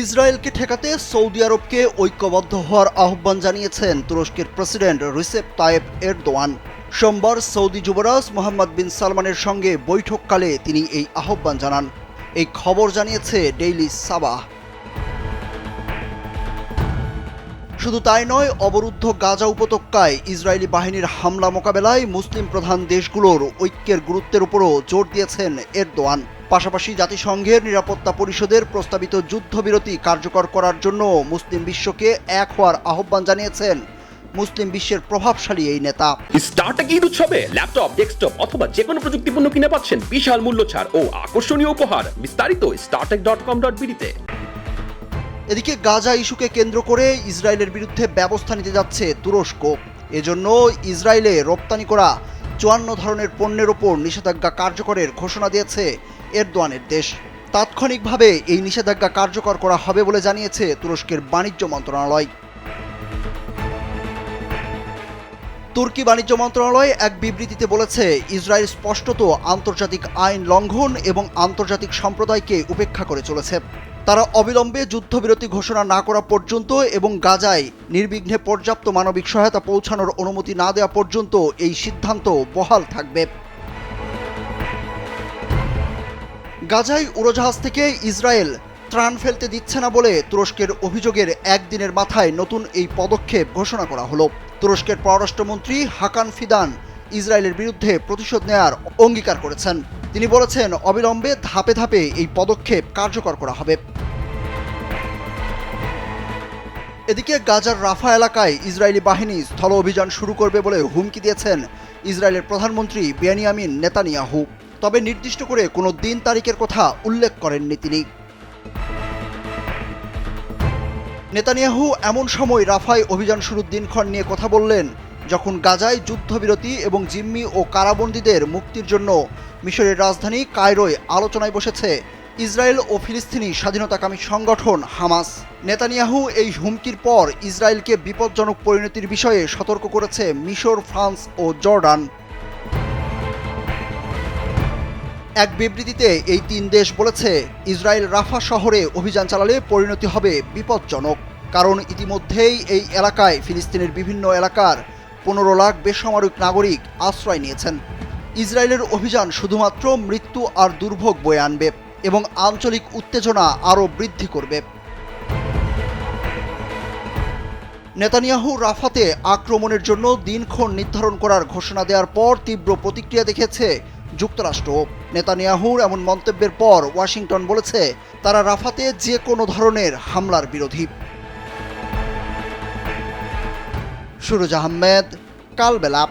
ইসরায়েলকে ঠেকাতে সৌদি আরবকে ঐক্যবদ্ধ হওয়ার আহ্বান জানিয়েছেন তুরস্কের প্রেসিডেন্ট রিসেপ তায়েব এরদোয়ান। সোমবার সৌদি যুবরাজ মোহাম্মদ বিন সালমানের সঙ্গে বৈঠককালে তিনি এই আহ্বান জানান। এই খবর জানিয়েছে ডেইলি সাবাহ। শুধু তাই নয়, অবরুদ্ধ গাজা উপত্যকায় ইসরায়েলি বাহিনীর হামলা মোকাবেলায় মুসলিম প্রধান দেশগুলোর ঐক্যের গুরুত্বের উপরও জোর দিয়েছেন এরদোয়ান। পাশাপাশি জাতিসংঘের নিরাপত্তা পরিষদের প্রস্তাবিত যুদ্ধবিরতি কার্যকর করার জন্য মুসলিম বিশ্বকে এক হওয়ার আহ্বান জানিয়েছেন মুসলিম বিশ্বের প্রভাবশালী এই নেতা। স্টার্টেক ঈদ উৎসবে ল্যাপটপ, ডেস্কটপ অথবা যে কোনো প্রযুক্তি পণ্য কিনে পাচ্ছেন বিশাল মূল্য ছাড় ও আকর্ষণীয় উপহার। বিস্তারিত স্টার্টেক ডট কম ডট বিডিতে এদিকে গাজা ইস্যুকে কেন্দ্র করে ইসরায়েলের বিরুদ্ধে ব্যবস্থা নিতে যাচ্ছে তুরস্ক। এজন্য ইসরায়েলে রপ্তানি করা চুয়ান্ন ধরনের পণ্যের ওপর নিষেধাজ্ঞা কার্যকরের ঘোষণা দিয়েছে এরদোয়ানের দেশ। তাৎক্ষণিকভাবে এই নিষেধাজ্ঞা কার্যকর করা হবে বলে জানিয়েছে তুরস্কের বাণিজ্য মন্ত্রণালয়। তুর্কি বাণিজ্য মন্ত্রণালয় এক বিবৃতিতে বলেছে, ইসরায়েল স্পষ্টত আন্তর্জাতিক আইন লঙ্ঘন এবং আন্তর্জাতিক সম্প্রদায়কে উপেক্ষা করে চলেছে। তারা অবিলম্বে যুদ্ধবিরতি ঘোষণা না করা পর্যন্ত এবং গাজায় নির্বিঘ্নে পর্যাপ্ত মানবিক সহায়তা পৌঁছানোর অনুমতি না দেওয়া পর্যন্ত এই সিদ্ধান্ত বহাল থাকবে। গাজায় উড়োজাহাজ থেকে ইসরায়েল ত্রাণ ফেলতে দিচ্ছে না বলে তুরস্কের অভিযোগের একদিনের মাথায় নতুন এই পদক্ষেপ ঘোষণা করা হলো। তুরস্কের পররাষ্ট্রমন্ত্রী হাকান ফিদান ইসরায়েলের বিরুদ্ধে প্রতিশোধ নেয়ার অঙ্গীকার করেছেন। তিনি বলেছেন, অবিলম্বে ধাপে ধাপে এই পদক্ষেপ কার্যকর করা হবে। এদিকে গাজার রাফা এলাকায় ইসরায়েলি বাহিনী স্থল অভিযান শুরু করবে বলে হুমকি দিয়েছেন ইসরায়েলের প্রধানমন্ত্রী বেনিয়ামিন নেতানিয়াহু। তবে নির্দিষ্ট করে কোনো দিন তারিখের কথা উল্লেখ করেননি তিনি। নেতানিয়াহু এমন সময় রাফায় অভিযান শুরুর দিনক্ষণ নিয়ে কথা বললেন, যখন গাজায় যুদ্ধবিরতি এবং জিম্মি ও কারাবন্দীদের মুক্তির জন্য মিশরের রাজধানী কায়রোয় আলোচনায় বসেছে ইসরায়েল ও ফিলিস্তিনি স্বাধীনতাকামী সংগঠন হামাস। নেতানিয়াহু এই হুমকির পর ইসরায়েলকে বিপজ্জনক পরিণতির বিষয়ে সতর্ক করেছে মিশর, ফ্রান্স ও জর্ডান। এক বিবৃতিতে এই তিন দেশ বলেছে, ইসরায়েল রাফা শহরে অভিযান চালালে পরিণতি হবে বিপজ্জনক। কারণ ইতিমধ্যেই এই এলাকায় ফিলিস্তিনের বিভিন্ন এলাকার পনেরো লাখ বেসামরিক নাগরিক আশ্রয় নিয়েছেন। ইসরায়েলের অভিযান শুধুমাত্র মৃত্যু আর দুর্ভোগ বয়ে আনবে। এবং আঞ্চলিক উত্তেজনা আরও বৃদ্ধি করবে। নেতানিয়াহু রাফাতে আক্রমণের জন্য দিনক্ষণ নির্ধারণ করার ঘোষণা দেওয়ার পর তীব্র প্রতিক্রিয়া দেখেছে যুক্তরাষ্ট্র। নেতানিয়াহুর এমন মন্তব্যের পর ওয়াশিংটন বলেছে, তারা রাফাতে যে কোনো ধরনের হামলার বিরোধী। সুরজ আহমেদ, কালবেলা।